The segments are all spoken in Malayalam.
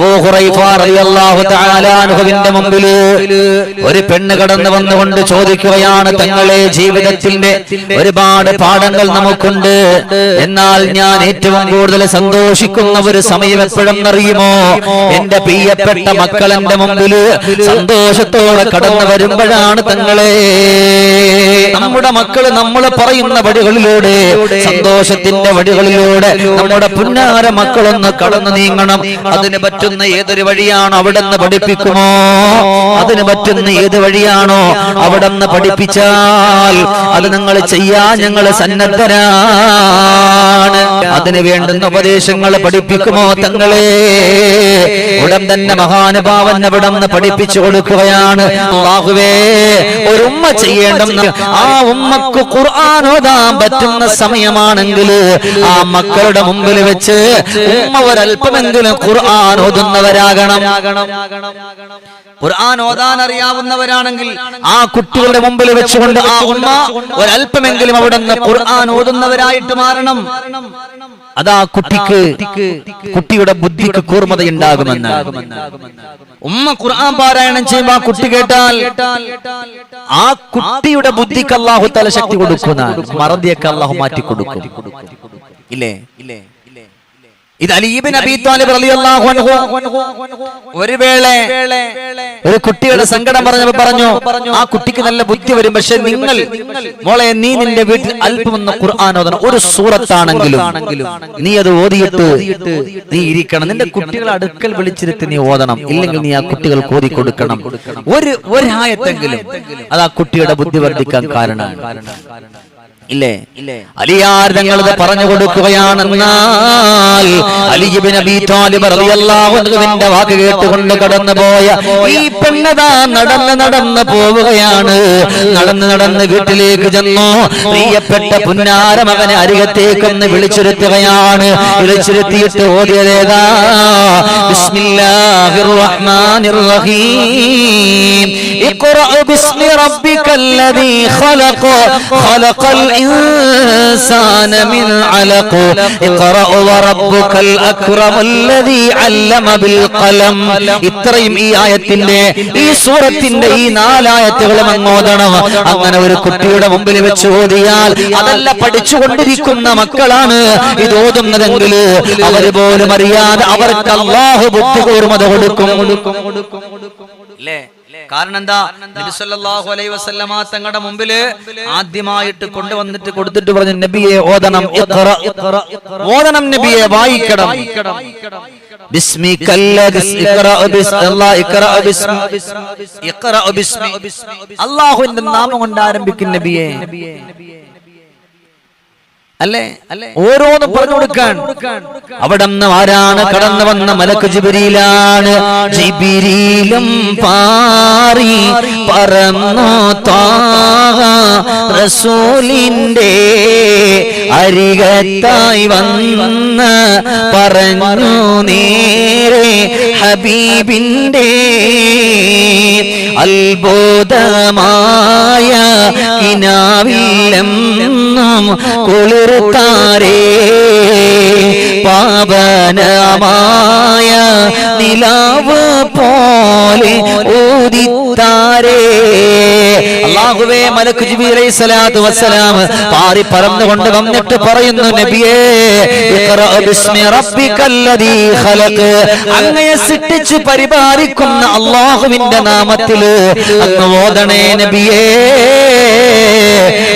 যাব ഒരു പെണ്ണ് കടന്നു വന്നുകൊണ്ട് ചോദിക്കുകയാണ് തങ്ങളെ ജീവിതത്തിന്റെ ഒരുപാട് പാഠങ്ങൾ നമുക്കുണ്ട്. എന്നാൽ ഞാൻ ഏറ്റവും കൂടുതൽ സന്തോഷിക്കുന്ന ഒരു സമയം എപ്പോഴെന്നറിയുമോ? എന്റെ പ്രിയപ്പെട്ട മക്കൾ എന്റെ മുമ്പിൽ സന്തോഷത്തോടെ കടന്നു വരുമ്പോഴാണ് തങ്ങളെ. നമ്മുടെ മക്കൾ നമ്മൾ പറയുന്ന വഴികളിലൂടെ സന്തോഷത്തിന്റെ വഴികളിലൂടെ നമ്മുടെ പുന്നാര മക്കളൊന്ന് കടന്നു നീങ്ങണം. അതിന് പറ്റുന്ന ഏതൊരു വഴിയാണോ അവിടെ നിന്ന് പഠിപ്പിക്കുമോ? അതിന് പറ്റുന്ന ഏത് വഴിയാണോ അവിടെ നിന്ന് പഠിപ്പിച്ചാൽ അത് നിങ്ങൾ ചെയ്യാൻ ഞങ്ങൾ സന്നദ്ധരാണ്. അതിന് വേണ്ടുന്ന ഉപദേശങ്ങൾ പഠിപ്പിക്കുമോ തങ്ങളെ? ഉടൻ തന്നെ മഹാനുഭാവൻ അവിടെ നിന്ന് പഠിപ്പിച്ചു കൊടുക്കുകയാണ്. അല്ലാഹുവേ ഒരു ഉമ്മ ചെയ്യേണ്ടെന്ന് ആ ഉമ്മക്ക് ഖുർആൻ ഓതാൻ പറ്റുന്ന സമയമാണെങ്കിൽ ആ മക്കളുടെ മുമ്പിൽ വെച്ച് ഉമ്മ ഒരല്പമെങ്കിലും ഖുർആൻ ഓതുന്നവരാകണം ഖുർആൻ ഓതാൻ അറിയാവുന്നവരാണെങ്കിൽ ആ കുട്ടികളുടെ മുമ്പിൽ വെച്ചുകൊണ്ട് ആ ഉമ്മ ഒരല്പമെങ്കിലും അവിടെ നിന്ന് ഖുർആൻ ഓതുന്നവരായിട്ട് മാറണം. അതാ കുട്ടിക്ക് കുട്ടിയുടെ ബുദ്ധിക്ക് കൂർമതയുണ്ടാകുമെന്ന് ഉമ്മ ഖുർആൻ പാരായണം ചെയ്യുമ്പോൾ ആ കുട്ടി കേട്ടാൽ ആ കുട്ടിയുടെ ബുദ്ധിക്ക് അള്ളാഹു തല ശക്തി കൊടുക്കുന്ന മറതിയൊക്കെ അള്ളാഹു മാറ്റി കൊടുക്കും ഇല്ലേ? ഇല്ലേ? ഇത് അലീബിൻ അബി താലിബ് റളിയല്ലാഹു അൻഹു. ഒരു വേള ഒരു കുട്ടിയുടെ സങ്കടം പറഞ്ഞപ്പോ പറഞ്ഞു ആ കുട്ടിക്ക് നല്ല ബുദ്ധി വരും പക്ഷെ നിങ്ങൾ മോളെ നീ നിന്റെ വീട്ടിൽ അല്പമെന്ന് ഖുർആൻ ഓതണം. ഒരു സൂറത്താണെങ്കിലും നീ അത് ഓതിയിട്ട് നീ ഇരിക്കണം. നിന്റെ കുട്ടികളെ അടുക്കൽ വിളിച്ചിരുത്തി നീ ഓതണം. ഇല്ലെങ്കിൽ നീ ആ കുട്ടികൾക്ക് ഓതി കൊടുക്കണം ഒരു ഒരായത്തെങ്കിലും അത് ആ കുട്ടിയുടെ ബുദ്ധി വർദ്ധിക്കാൻ കാരണമാണ്. ഇല്ലേ? അലിയാർ ഞങ്ങളത് പറഞ്ഞു കൊടുക്കുകയാണെന്നാൽ അലിബിൻ അബി താലിബ് റളിയല്ലാഹു അൻഹുവിന്റെ വാക്ക് കേട്ടുകൊണ്ട് കടന്നുപോയ ഈ പെണ്ണതാ നടന്ന് നടന്ന് പോവുകയാണ്. നടന്ന് നടന്ന് വീട്ടിലേക്ക് ചെന്നു. പ്രിയപ്പെട്ട പുന്നാര മകനെ അരികത്തേക്കൊന്ന് വിളിച്ചിരുത്തുകയാണ്. വിളിച്ചിരുത്തിയിട്ട് ഓതിയതേതാ ബിസ്മില്ലാഹിർ റഹ്മാനിർ റഹീം ഇഖ്റഅ ബിസ്മി റബ്ബിക്കല്ലദീ ഖലഖ. ഖലഖൽ الإنسان من علق اقرأ وربك الأكرم الذي علم بالقلم ഇത്രയും ഈ ആയത്തിന്റെ ഈ സൂറത്തിന്റെ ഈ നാലായത്തുകളും അങ്ങോതണം അങ്ങനെ ഒരു കുട്ടിയുടെ മുമ്പിൽ വെച്ച് ഓതിയാൽ അതല്ല പഠിച്ചുകൊണ്ടിരിക്കുന്ന മക്കളാണ് ഇത് ഓതുന്നതെങ്കിൽ അവര് പോലും അറിയാതെ അവർക്ക് അള്ളാഹു ബുദ്ധി കൂർമത കൊടുക്കും അല്ലേ കാരണം എന്താ നബി സല്ലല്ലാഹു അലൈഹി വസല്ലമ തങ്ങളുടെ മുമ്പിൽ ആദ്യമായിട്ട് കൊണ്ടുവന്നിട്ട് കൊടുത്തിട്ട് പറഞ്ഞു നബിയെ ഓതണം ഇഖ്റ, ഓതണം നബിയെ വായിക്കണം. അള്ളാഹുവിന്റെ ഇഖ്റ ബിസ് അല്ലാഹ് ഇഖ്റ ബിസ്മി. ഇഖ്റ ബിസ്മി. അല്ലാഹുവിന്റെ നാമം കൊണ്ട് ആരംഭിക്കും നബിയെ. അല്ലേ? ഓരോന്നും പറഞ്ഞു കൊടുക്കാൻ അവിടെ നിന്ന് ആരാണ് കടന്നു വന്ന മലക്ക് ജിബിരിയിലാണ്? ജിബിരിയിലും പാറി പറന്നു റസൂലിന്റെ അരികത്തായി വന്ന് പറഞ്ഞു നേരെ ഹബീബിന്റെ അത്ഭുതമായ ഇനാവില്ലം കുളിർത്താരേ പാവനമായ നിലാവ് പോലെ ഊതിത്താരേ. അള്ളാഹുവേ മലക്ക് ജിബി അലൈഹി സ്വലാത്തു വസ്സലാം പാറി പറന്നുകൊണ്ട് വന്നിട്ട് പറയുന്നു നബിയേ ഇഖ്റ ബിസ്മി റബ്ബിക്കല്ലദീ ഖലഖ്. അങ്ങയെ സൃഷ്ടിച്ചു പരിപാലിക്കുന്ന അള്ളാഹുവിന്റെ നാമത്തിൽ അങ്ങ് ഓതണേ നബിയേ.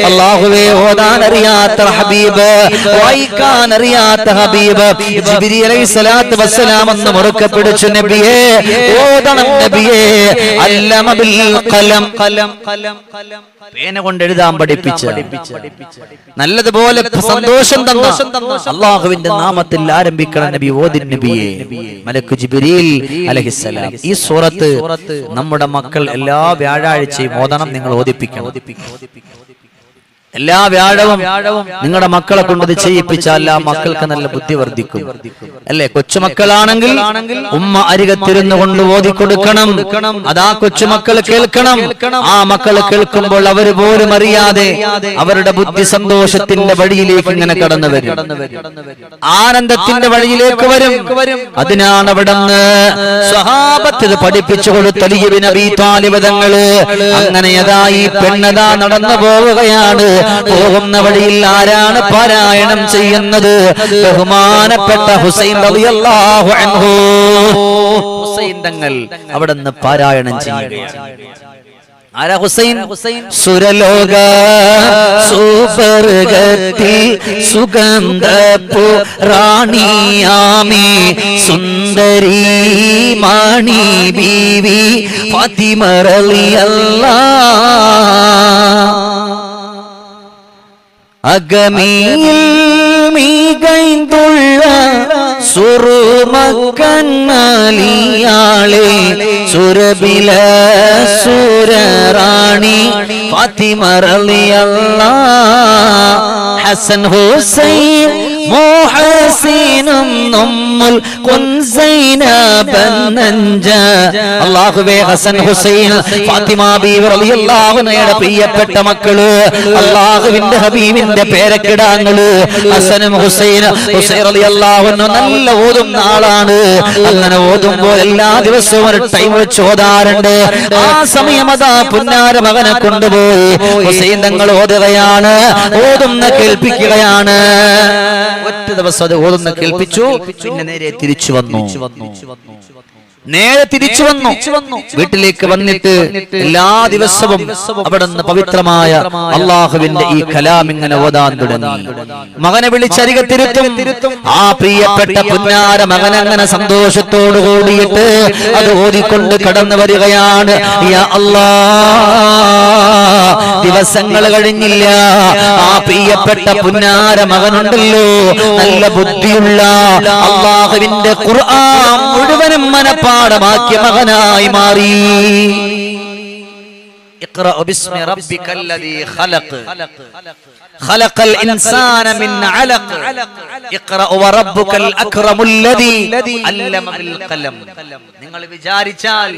അള്ളാഹുവേ ഓതാൻ അറിയാത്ത ഹബീബ് വായിക്കാൻ അറിയാത്ത ഹബീബ് ജിബിരി അലൈഹി സ്വലാത്തു വസ്സലാം എന്ന് മുറുക്കെ പിടിച്ചു നബിയേ ഓതണം നബിയേ. അല്ലമ ബിൽ ഖലം. ഖലം. പേന കൊണ്ട് എഴുതാൻ പഠിപ്പിച്ച് നല്ലതുപോലെ സന്തോഷം തന്ന അള്ളാഹുവിന്റെ നാമത്തിൽ ആരംഭിക്കണം നബി ഓദിൻ നബിയെ. മലക്കു ജിബിരിൽ അലഹിസ്സലാം. ഈ സൂറത്ത് നമ്മുടെ മക്കൾ എല്ലാ വ്യാഴാഴ്ചയും ഓതണം നിങ്ങൾ ഓദിപ്പിക്കണം എല്ലാ വ്യാഴവും നിങ്ങളുടെ മക്കളെ കൊണ്ടത് ചെയ്യിപ്പിച്ചാൽ ആ മക്കൾക്ക് നല്ല ബുദ്ധി വർദ്ധിക്കും. അല്ലെ? കൊച്ചുമക്കളാണെങ്കിൽ ഉമ്മ അരികത്തിരുന്നു കൊണ്ട് ഓതി കൊടുക്കണം. അതാ കൊച്ചുമക്കൾ കേൾക്കണം. ആ മക്കൾ കേൾക്കുമ്പോൾ അവർ പോലും അറിയാതെ അവരുടെ ബുദ്ധി സന്തോഷത്തിന്റെ വഴിയിലേക്ക് ഇങ്ങനെ കടന്നു വരും. ആനന്ദത്തിന്റെ വഴിയിലേക്ക് വരും. അതിനാണ് സ്വഹാബത്ത് പഠിപ്പിച്ചു കൊടുത്ത താലിപതങ്ങൾ അങ്ങനെ അതാ ഈ പെണ്ണതാ നടന്നു പോവുകയാണ്. പോകുന്ന വഴിയിൽ ആരാണ് പാരായണം ചെയ്യുന്നത്? ബഹുമാനപ്പെട്ട ഹുസൈൻ റളിയല്ലാഹു അൻഹു. ഹുസൈൻ തങ്ങൾ അവിടുന്ന് പാരായണം ചെയ്യുകയാണ് ആരാ ഹുസൈൻ? സുരലോക സൂപർഗത്തി സുഗന്ധപ്പു റാണിയാമി സുന്ദരി മാണി ബീവി ഫാത്തിമറളിയല്ല അകമിയിൽ മീകൈന്തുള്ള സുറുമക്കന്നാലിയാളെ സുരബില സുരറാണി ഫാത്തിമറളിയല്ല ഹസൻ ഹുസൈൻ മോഹസീനും നമ്മുൽ കൊൻസൈനബന്നഞ്ച അല്ലാഹുവേ ഹസൻ ഹുസൈൻ ഫാത്തിമ ബീവി റളിയല്ലാഹു പ്രിയപ്പെട്ട മക്കൾ അല്ലാഹുവിന്റെ ഹബീബിന്റെ പേരക്കിടാങ്ങൾ ഹസനും ഹുസൈൻ ഹുസൈൻ റളിയല്ലാഹു അൻഹു നല്ല ഓതും ആളാണ് അങ്ങനെ ഓതുമ്പോൾ എല്ലാ ദിവസവും ഒരു ടൈം വെച്ച് ഓതാറുണ്ട്. ആ സമയം അതാ പുന്നാര മകനെ കൊണ്ടുപോയി. ഹുസൈൻ തങ്ങൾ ഓതുകയാണ് ഓതുന്ന കേൾപ്പിക്കുകയാണ്. ഒറ്റ ദിവസം അത് ഓതുന്ന കേൾപ്പിച്ചു പിന്നെ നേരെ തിരിച്ചു വന്നു. നേരെ തിരിച്ചു വന്നു. വീട്ടിലേക്ക് വന്നിട്ട് എല്ലാ ദിവസവും അവിടെ നിന്ന് പവിത്രമായ അള്ളാഹുവിന്റെ ഈ കലാം ഇങ്ങനെ ഓതാൻ തുടങ്ങി. മകനെ വിളിച്ചരികത്തിരുത്തും ആ പ്രിയപ്പെട്ട പുന്നാര മകൻ അങ്ങനെ സന്തോഷത്തോടു കൂടിയിട്ട് അത് ഓതിക്കൊണ്ട് കടന്നു വരികയാണ്. ദിവസങ്ങൾ കഴിഞ്ഞില്ല. ആ പ്രിയപ്പെട്ട പുന്നാര മകനുണ്ടല്ലോ. നല്ല ബുദ്ധിയുള്ള അള്ളാഹുവിന്റെ ഖുർആൻ മുഴുവനും മനപ്പാടമാക്കിയ മകനായി മാറി اقرأ باسم ربك الذي خلق خلق الإنسان من علق اقرأ وربك الأكرم الذي علم بالقلم നിങ്ങൾ വിചാരിച്ചാൽ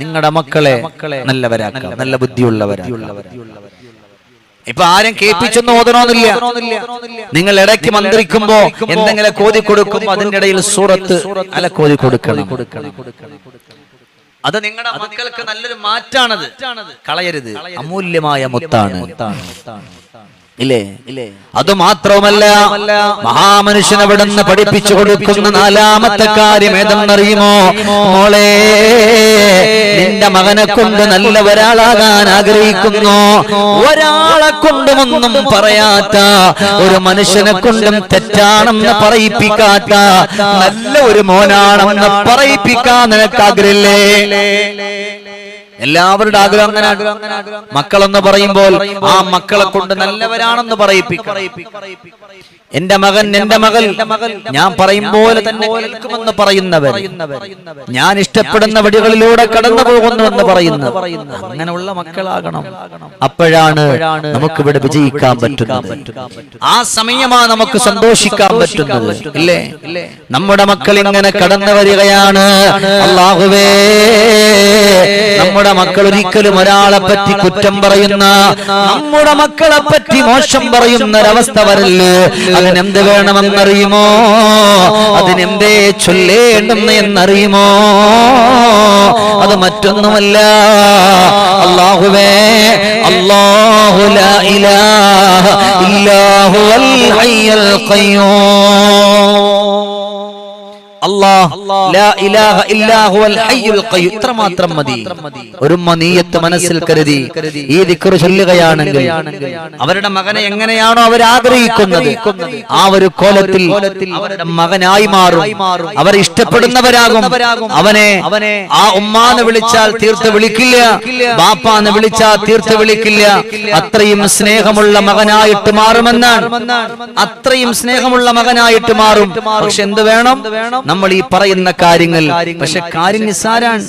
നിങ്ങളുടെ മക്കളെ നല്ലവരാക്കാം നല്ല ബുദ്ധിയുള്ളവരാക്കാം ഇപ്പൊ ആരും കേൾപ്പിച്ചൊന്നും ഓതണമെന്നില്ല. നിങ്ങൾ ഇടയ്ക്ക് മന്ത്രിക്കുമ്പോ എന്തെങ്കിലും കോതി കൊടുക്കും അതിന്റെ ഇടയിൽ സൂറത്ത് അല്ല കോതി കൊടുക്കണം. അത് നിങ്ങളുടെ മക്കൾക്ക് നല്ലൊരു മാറ്റാണത്. കളയരുത്. അമൂല്യമായ മുത്താണ്. ഇല്ലേ? അത് മാത്രവുമല്ല മഹാമനുഷ്യൻ അവിടുന്ന് പഠിപ്പിച്ചു കൊടുക്കുന്ന നാലാമത്തെ കാര്യം ഏതെന്നറിയുമോ? മോളെ നിന്റെ മകനെ കൊണ്ട് നല്ല ഒരാളാകാൻ ആഗ്രഹിക്കുന്നു. ഒരാളെ കൊണ്ടുമൊന്നും പറയാത്ത ഒരു മനുഷ്യനെ കൊണ്ടും തെറ്റാണെന്ന് പറയിപ്പിക്കാത്ത നല്ല ഒരു മോനാണെന്ന് പറയിപ്പിക്കാൻ നിനക്ക് ആഗ്രഹമില്ലേ? എല്ലാവരുടെ ആഗ്രഹം അങ്ങനെ മക്കളെന്ന് പറയുമ്പോൾ ആ മക്കളെ കൊണ്ട് നല്ലവരാണെന്ന് പറയിപ്പിക്കും എന്റെ മകൻ എന്റെ മകൾ. ഞാൻ പറയും പോലെ തന്നെ കേൾക്കുമെന്ന് പറയുന്നവർ ഞാൻ ഇഷ്ടപ്പെടുന്ന വഴികളിലൂടെ കടന്നു പോകുന്നു എന്ന് പറയുന്നു. അങ്ങനെയുള്ള മക്കളാകണം. അപ്പോഴാണ് നമുക്ക് ഇവിടെ വിജയിക്കാൻ പറ്റുന്നത്. ആ സമയമാണ് നമുക്ക് സന്തോഷിക്കാൻ പറ്റുന്നത്. ഇല്ലേ? നമ്മുടെ മക്കൾ ഇങ്ങനെ കടന്നു വരികയാണ്. അള്ളാഹുവേ നമ്മുടെ മക്കൾ ഒരിക്കലും ഒരാളെ പറ്റി കുറ്റം പറയുന്ന നമ്മുടെ മക്കളെ പറ്റി മോശം പറയുന്ന ഒരവസ്ഥ വരല്ലേ? അതിനെന്ത് വേണമെന്നറിയുമോ? അതിനെന്തേ ചൊല്ലേണ്ടെന്ന് എന്നറിയുമോ? അത് മറ്റൊന്നുമല്ല. അള്ളാഹുവേ ഇലാഹ ഇല്ലാഹു അൽ ഖയ്യൂം. ഇത്രമാത്രം മതി. ഒരു മനീയത്ത് മനസ്സിൽ കരുതി ഈ ദിക്കറ് ചൊല്ലുകയാണെങ്കിൽ അവരുടെ മകനെ എങ്ങനെയാണോ അവർ ആഗ്രഹിക്കുന്നത് ആ ഒരു കോലത്തിൽ അവരുടെ മകനായി മാറും. അവർ ഇഷ്ടപ്പെടുന്നവരാകും. അവനെ ആ ഉമ്മാന്ന് വിളിച്ചാൽ തീർത്ത് വിളിക്കില്ല. ബാപ്പാന്ന് വിളിച്ചാൽ തീർത്ത് വിളിക്കില്ല. അത്രയും സ്നേഹമുള്ള മകനായിട്ട് മാറുമെന്നാണ്. അത്രയും സ്നേഹമുള്ള മകനായിട്ട് മാറും. പക്ഷെ എന്ത് വേണം? നമ്മൾ ഈ പറയുന്ന കാര്യങ്ങൾ. പക്ഷെ കാര്യം നിസാരാൻ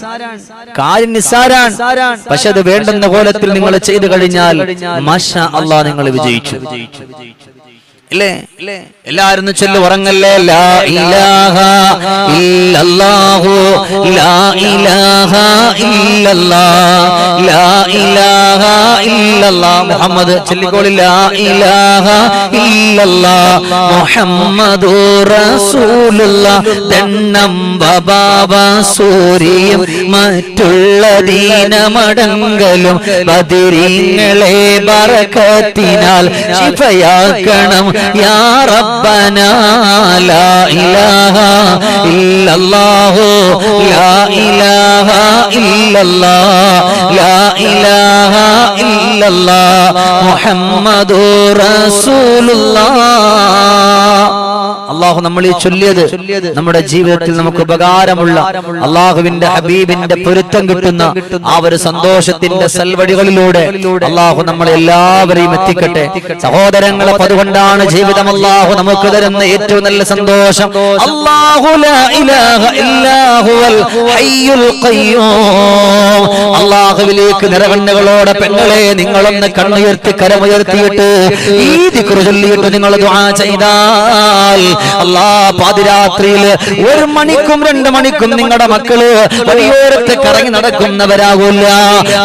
കാര്യം നിസാരാൻ പക്ഷെ അത് വേണ്ടുന്ന കോലത്തിൽ നിങ്ങൾ ചെയ്തു കഴിഞ്ഞാൽ മാഷ അള്ളാഹ് നിങ്ങൾ വിജയിച്ചു. ഇല്ലേ? എല്ലാരും ചൊല്ല ഉറങ്ങല്ലേ? ലാ ഇലാഹ ഇല്ലല്ലാഹു. ലാ ഇലാഹ ഇല്ലല്ലാഹ് ലാ ഇലാഹ ഇല്ലല്ലാഹ് മുഹമ്മദ് ചൊല്ലിക്കോളി. ലാ ഇലാഹ ഇല്ലല്ലാഹ് മുഹമ്മദു റസൂലുള്ളാഹ് തെണ്ണം വബാവ സൂര്യം മറ്റുള്ള ദീനമടങ്കലും ബദിരിങ്ങളെ ബറക്കത്തിനാൽ ശിഫയാക്കണം. യാ റബ്ബന ലാ ഇലാഹ ഇല്ലല്ലാഹ് ലാ ഇലാഹ റസൂലുള്ളാഹ് അള്ളാഹു നമ്മൾ ഈ ചൊല്ലിയത് നമ്മുടെ ജീവിതത്തിൽ നമുക്ക് ഉപകാരമുള്ള അള്ളാഹുവിന്റെ ഹബീബിന്റെ പൊരുത്തം കിട്ടുന്ന ആ ഒരു സന്തോഷത്തിന്റെ സൽവടികളിലൂടെ അള്ളാഹു നമ്മളെ എല്ലാവരെയും എത്തിക്കട്ടെ. സഹോദരങ്ങളെ അതുകൊണ്ടാണ് ജീവിതം അള്ളാഹു നമുക്ക് തരുന്ന ഏറ്റവും നല്ല സന്തോഷം. അള്ളാഹുവിലേക്ക് നിറകണ്ണുകളോടെ പെങ്ങളെ നിങ്ങളൊന്ന് കണ്ണുയർത്തി കരമുയർത്തിയിട്ട് ഈ ദിക്റ് ചൊല്ലിയിട്ട് നിങ്ങൾ ദുആ ചെയ്താൽ അല്ലാ പാതിരാത്രിയിൽ ഒരു മണിക്കും രണ്ട് മണിക്കും നിങ്ങളുടെ മക്കൾ വഴിയോരത്ത് കറങ്ങി നടക്കുന്നവരാകൂല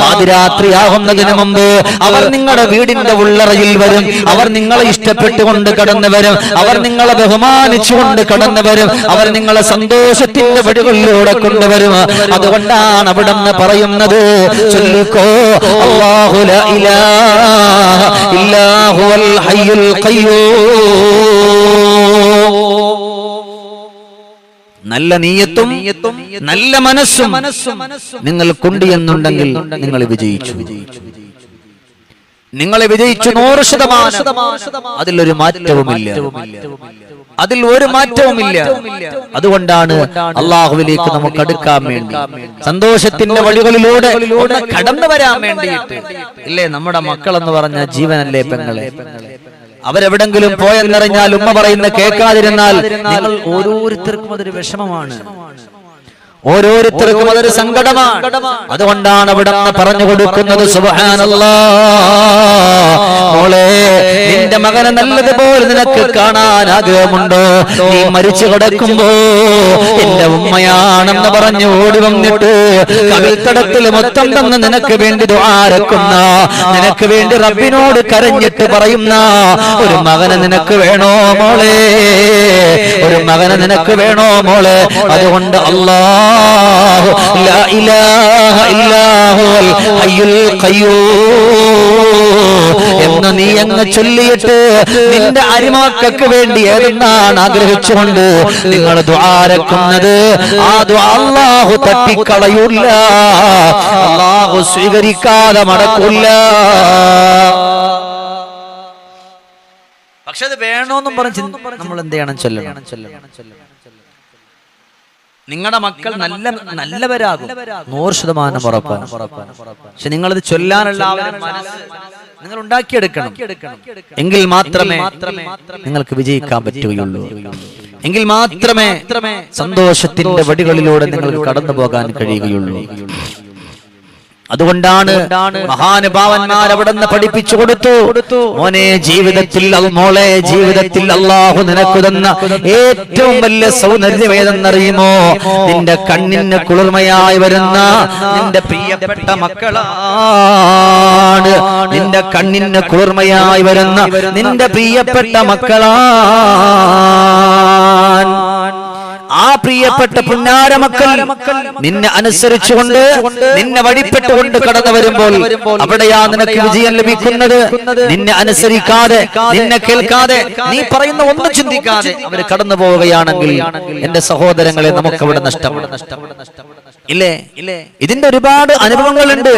പാതിരാത്രി ആകുന്നതിന് മുമ്പ് അവർ നിങ്ങളുടെ വീടിന്റെ ഉള്ളറയിൽ വരും. അവർ നിങ്ങളെ ഇഷ്ടപ്പെട്ടുകൊണ്ട് കടന്നു വരും. അവർ നിങ്ങളെ ബഹുമാനിച്ചുകൊണ്ട് കടന്നു വരും. അവർ നിങ്ങളെ സന്തോഷത്തിന്റെ വഴികളിലൂടെ കൊണ്ടുവരും. അതുകൊണ്ടാണ് അവിടെ പറയുന്നത്. ചൊല്ലിക്കോ അല്ലാഹു ലാ ഇലാഹ ഇല്ലാ ഹുവൽ ഹയ്യുൽ ഖയ്യൂം നല്ല നീയത്തും നല്ല മനസ്സും നിങ്ങൾ കൊണ്ടു എന്നുണ്ടെങ്കിൽ നിങ്ങൾ വിജയിച്ചു. നിങ്ങളെ വിജയിച്ചു നൂറ് ശതമാനം. അതിലൊരു മാറ്റവുമില്ല. അതിൽ ഒരു മാറ്റവുമില്ല. അതുകൊണ്ടാണ് അള്ളാഹുവിലേക്ക് നമുക്ക് അടുക്കാൻ വേണ്ടി സന്തോഷത്തിന്റെ വഴികളിലൂടെ കടന്നു വരാൻ വേണ്ടിയിട്ട്. ഇല്ലേ നമ്മുടെ മക്കൾ എന്ന് പറഞ്ഞ ജീവനല്ലേ പെങ്ങളെ? അവരെവിടെങ്കിലും പോയെന്നറിഞ്ഞാൽ ഉമ്മ പറയുന്ന കേൾക്കാതിരുന്നാൽ നിങ്ങൾ ഓരോരുത്തർക്കും അതൊരു വിഷമമാണ്. ഓരോരുത്തർക്കും അതൊരു സങ്കടമാണ്. അതുകൊണ്ടാണ് അവിടെ നിന്ന് പറഞ്ഞു കൊടുക്കുന്നത് മോളെ നിന്റെ മകനെ നല്ലതുപോലെ നിനക്ക് കാണാൻ ആഗ്രഹമുണ്ട്. നീ മരിച്ചു കിടക്കുമ്പോ എന്റെ ഉമ്മയാണെന്ന് പറഞ്ഞു ഓടി വന്നിട്ട് കവിൽത്തടത്തിൽ മൊത്തം തന്ന് നിനക്ക് വേണ്ടി ദ്വാരക്കുന്ന നിനക്ക് വേണ്ടി റബ്ബിനോട് കരഞ്ഞിട്ട് പറയുന്ന ഒരു മകനെ നിനക്ക് വേണോ മോളെ? ഒരു മകനെ നിനക്ക് വേണോ മോളെ? അതുകൊണ്ട് അല്ലാഹു ലാ ഇലാഹ ഇല്ലാഹുൽ ഹയ്യുൽ ഖയ്യൂം എന്ന് നീ അങ്ങ് ചൊല്ലിയിട്ട് നിന്റെ അരിമക്കൾക്ക് വേണ്ടി ഏതെന്നാണ് ആഗ്രഹിച്ചുകൊണ്ട് നിങ്ങൾ ദ്വാരക്കുന്നത് ആ ദ്വാ അല്ലാഹു തട്ടിക്കളയൂല്ല. അല്ലാഹു സ്വീകരിക്കാതെ മടക്കൂല്ല. പക്ഷെ അത് വേണോന്നും പറഞ്ഞ് നമ്മൾ എന്ത് ചെയ്യണം? ചൊല്ലണം. നിങ്ങളുടെ മക്കൾ നല്ല നല്ലവരാകും. നൂറ് ശതമാനം ഉറപ്പാണ്. പക്ഷെ നിങ്ങളത് ചൊല്ലാനുള്ള നിങ്ങൾ ഉണ്ടാക്കിയെടുക്കണം. എങ്കിൽ മാത്രമേ നിങ്ങൾക്ക് വിജയിക്കാൻ പറ്റുകയുള്ളൂ. എങ്കിൽ മാത്രമേ സന്തോഷത്തിന്റെ വടികളിലൂടെ നിങ്ങൾക്ക് കടന്നു പോകാൻ കഴിയുകയുള്ളൂ. അതുകൊണ്ടാണ് മഹാനുഭാവന്മാർ അവിടെ നിന്ന് പഠിപ്പിച്ചു കൊടുത്തു. മോനെ ജീവിതത്തിൽ അൽ- മോളെ ജീവിതത്തിൽ അള്ളാഹു നിനക്ക് തന്ന ഏറ്റവും വലിയ സൗന്ദര്യം ഏതെന്നറിയുമോ നിന്റെ കണ്ണിന് കുളിർമയായി വരുന്ന നിന്റെ പ്രിയപ്പെട്ട മക്കളാണ്. നിന്റെ കണ്ണിന് കുളിർമയായി വരുന്ന നിന്റെ പ്രിയപ്പെട്ട മക്കളാണ്. ആ പ്രിയപ്പെട്ട പുന്നാര മക്കൾ നിന്നെ അനുസരിച്ചുകൊണ്ട് നിന്നെ വഴിപ്പെട്ടുകൊണ്ട് കടന്നു വരുമ്പോൾ അവിടെയാ നിനക്ക് വിജയം ലഭിക്കുന്നത്. നിന്നെ അനുസരിക്കാതെ നിന്നെ കേൾക്കാതെ നീ പറയുന്ന ഒന്നും ചിന്തിക്കാതെ അവർ കടന്നു പോവുകയാണെങ്കിൽ എന്റെ സഹോദരങ്ങളെ നമുക്ക് അവിടെ നഷ്ടപ്പെടും ഇല്ലേ? ഇല്ലേ? ഇതിന്റെ ഒരുപാട് അനുഭവങ്ങളുണ്ട്.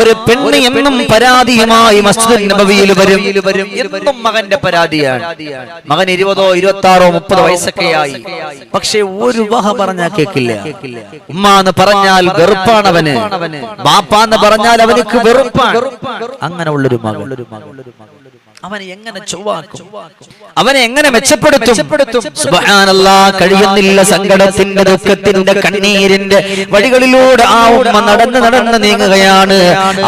ഒരു പെണ്ണ് എന്നും പരാതിയുമായി മസ്ജിദ് നബവിയിൽ വരും. എന്നും മകന്റെ പരാതിയാണ്. മകൻ ഇരുപതോ ഇരുപത്തി ആറോ മുപ്പതോ വയസ്സൊക്കെയായി. പക്ഷെ ഒരു വഹ പറഞ്ഞാൽ കേക്കില്ല. ഉമ്മ എന്ന് പറഞ്ഞാൽ വെറുപ്പാണ് അവന് ബാപ്പ എന്ന് പറഞ്ഞാൽ അവനക്ക് വെറുപ്പാണ്. അങ്ങനെ ഉള്ളൊരു മകൾ. അവനെ എങ്ങനെ ചൊവ്വാക്കും? അവനെ എങ്ങനെ മെച്ചപ്പെടുത്തും? കഴിയുന്നില്ല സങ്കടത്തിന്റെ ദുഃഖത്തിന്റെ കണ്ണീരിന്റെ വഴികളിലൂടെ ആ ഉമ്മ നടന്ന് നടന്ന് നീങ്ങുകയാണ്.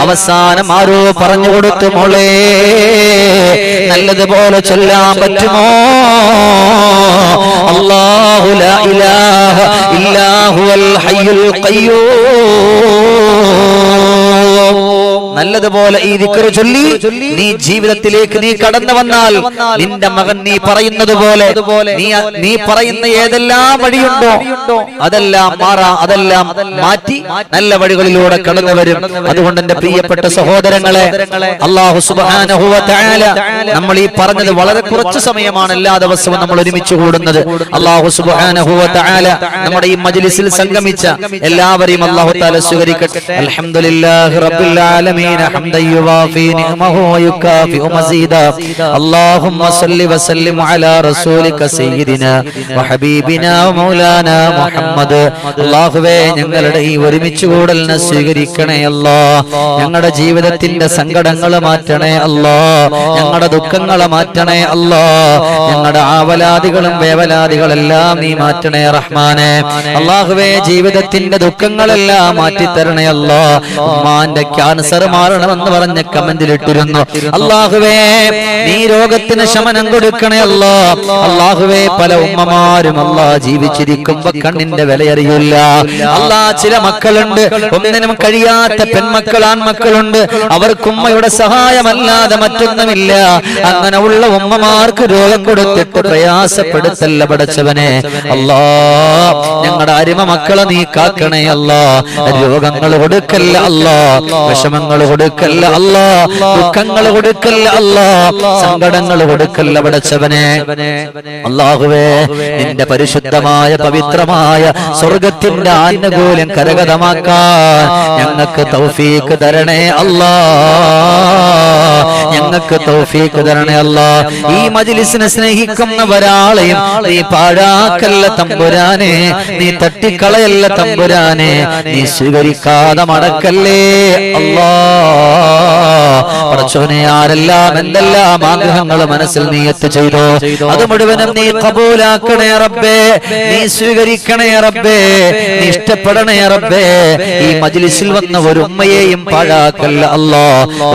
അവസാനം ആരോ പറഞ്ഞു കൊടുത്തു മോളെ നല്ലതുപോലെ ചൊല്ലാൻ പറ്റുമോ? അല്ലാഹു ലാ ഇലാഹ ഹുവൽ ഹയ്യുൽ ഖയ്യൂം. നല്ലതുപോലെ ഈ ദിക്റ് ചൊല്ലി നീ ജീവിതത്തിലേക്ക് നീ കടന്നു വന്നാൽ നിന്റെ മകൻ നീ പറയുന്നത് പോലെ നീ നീ പറയുന്ന ഏതെല്ലാം വഴിയുണ്ടോ അതെല്ലാം മാറാ അതെല്ലാം മാറ്റി നല്ല വഴികളിലൂടെ കടന്നു വരും. അതുകൊണ്ട് എന്റെ പ്രിയപ്പെട്ട സഹോദരങ്ങളെ അള്ളാഹു സുബാനഹുല നമ്മൾ ഈ പറഞ്ഞത് വളരെ കുറച്ച് സമയമാണ് എല്ലാ ദിവസവും നമ്മൾ ഒരുമിച്ച് കൂടുന്നത്. അള്ളാഹു സുബാനഹുല നമ്മുടെ ഈ മജ്ലിസിൽ സംഗമിച്ച എല്ലാവരെയും അള്ളാഹു താല സ്വീകരിക്കട്ടെ. അൽഹംദുലില്ലാഹി റബ്ബിൽ ആലമീൻ. حمدا يوافي نعمه ويكافئ مزيدا اللهم صل وسلم على رسولك سيدنا وحبيبنا ومولانا محمد അള്ളാഹുവേ ഞങ്ങളുടെ ഈ ഒരുമിച്ച് കൂടലിനെ സ്വീകരിക്കണേ അല്ലാ ഞങ്ങളുടെ ജീവിതത്തിന്റെ സങ്കടങ്ങൾ മാറ്റണേ അല്ലാ ഞങ്ങളുടെ ദുഃഖങ്ങളെ മാറ്റണേ അല്ലാ ഞങ്ങളുടെ ആവലാദികളും വേവലാദികളെല്ലാം നീ മാറ്റണേ റഹ്മാനെ അള്ളാഹുവേ ജീവിതത്തിന്റെ ദുഃഖങ്ങളെല്ലാം മാറ്റിത്തരണേ അല്ലാ ഉമ്മാന്റെ ക്യാൻസർ മാറണമെന്ന് പറഞ്ഞ് കമന്റിലിട്ടിരുന്നു. അള്ളാഹുവേ നീ രോഗത്തിന് ശമനം കൊടുക്കണേ അല്ലാ. അള്ളാഹുവേ പല ഉമ്മമാരും അല്ലാ ജീവിച്ചിരിക്കുമ്പോ കണ്ണിന്റെ വിലയറിയില്ല. അല്ലാ ചില മക്കളുണ്ട് ഒന്നിനും കഴിയാത്ത പെൺമക്കൾ ആൺമക്കളുണ്ട്. അവർക്ക് ഉമ്മയുടെ സഹായമല്ലാതെ മറ്റൊന്നുമില്ല. അങ്ങനെ ഉള്ള ഉമ്മമാർക്ക് രോഗം കൊടുത്തിട്ട് പ്രയാസപ്പെടുത്തല്ല പടച്ചവനെ. അല്ലാ ഞങ്ങളുടെ അരിമ മക്കളെ നീ കാക്കണേ അല്ലാ. രോഗങ്ങൾ കൊടുക്കല്ല അല്ലാ. വിഷമങ്ങൾ കൊടുക്കല്ല അല്ലാ. ദുഃഖങ്ങൾ കൊടുക്കല്ല അല്ലാ. സങ്കടങ്ങൾ കൊടുക്കല്ല പടച്ചവനെ. അള്ളാഹുവേ നിന്റെ പരിശുദ്ധമായ പവിത്രമായ സ്വർഗത്തിന്റെ ആനുകൂല്യം കരഗതമാക്കാൻ ഞങ്ങൾക്ക് തൗഫീക്ക് തരണേ അല്ലാ. ഞങ്ങൾക്ക് തൗഫീഖ് തരണേ അല്ലാ. ഈ മജ്ലിസിനെ സ്നേഹിക്കുന്നവരാളെയും നീ പാഴാക്കല്ല തമ്പുരാനെ. നീ തട്ടിക്കളയല്ല തമ്പുരാനെ. നീ സ്വീകരിക്കാതെ മടക്കല്ലേ? അല്ലാ. പടച്ചോനെ ആരെല്ലാം എന്തെല്ലാം ആഗ്രഹങ്ങൾ മനസ്സിൽ നീ എത്തു ചെയ്തോ അത് മുഴുവനും നീ കബൂലാക്കണേ റബ്ബേ. നീ സ്വീകരിക്കണേ റബ്ബേ. നീ ഇഷ്ടപ്പെടണേ റബ്ബേ. ഈ മജ്ലിസിൽ വന്ന ഒരു ഉമ്മയെയും പാഴാക്കല്ല. അല്ലോ.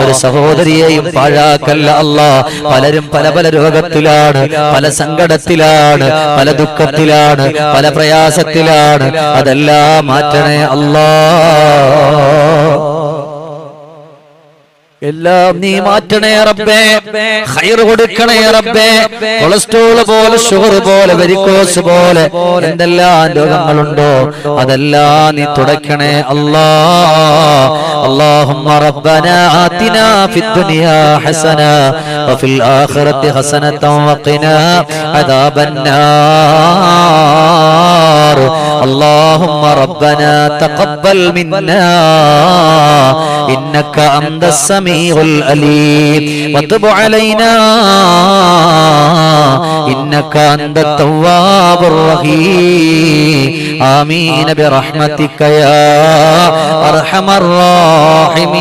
ഒരു സഹോദരിയെയും പാഴാക്കല്ല അല്ലാ. പലരും പല പല രോഗത്തിലാണ് പല സങ്കടത്തിലാണ് പല ദുഃഖത്തിലാണ് പല പ്രയാസത്തിലാണ്. അതെല്ലാം മാറ്റണേ അല്ലാ. എല്ലാം നീ മാറ്റണേ റബ്ബേ ഹൈർ കൊടുക്കണേ റബ്ബേ കൊളസ്ട്രോൾ പോലെ ഷുഗർ പോലെ വെരിക്കോസ് പോലെ എന്തെല്ലാം രോഗങ്ങളുണ്ടോ അതെല്ലാം നീ തുടയ്ക്കണേ അല്ലാ اللهم ربنا آتنا في الدنيا حسنة وفي الآخرة حسنة وقنا عذاب النار اللهم ربنا تقبل منا إنك أنت السميع الأليم وتب علينا إنك أنت التواب الرحيم آمين برحمتك يا أرحم الراحمين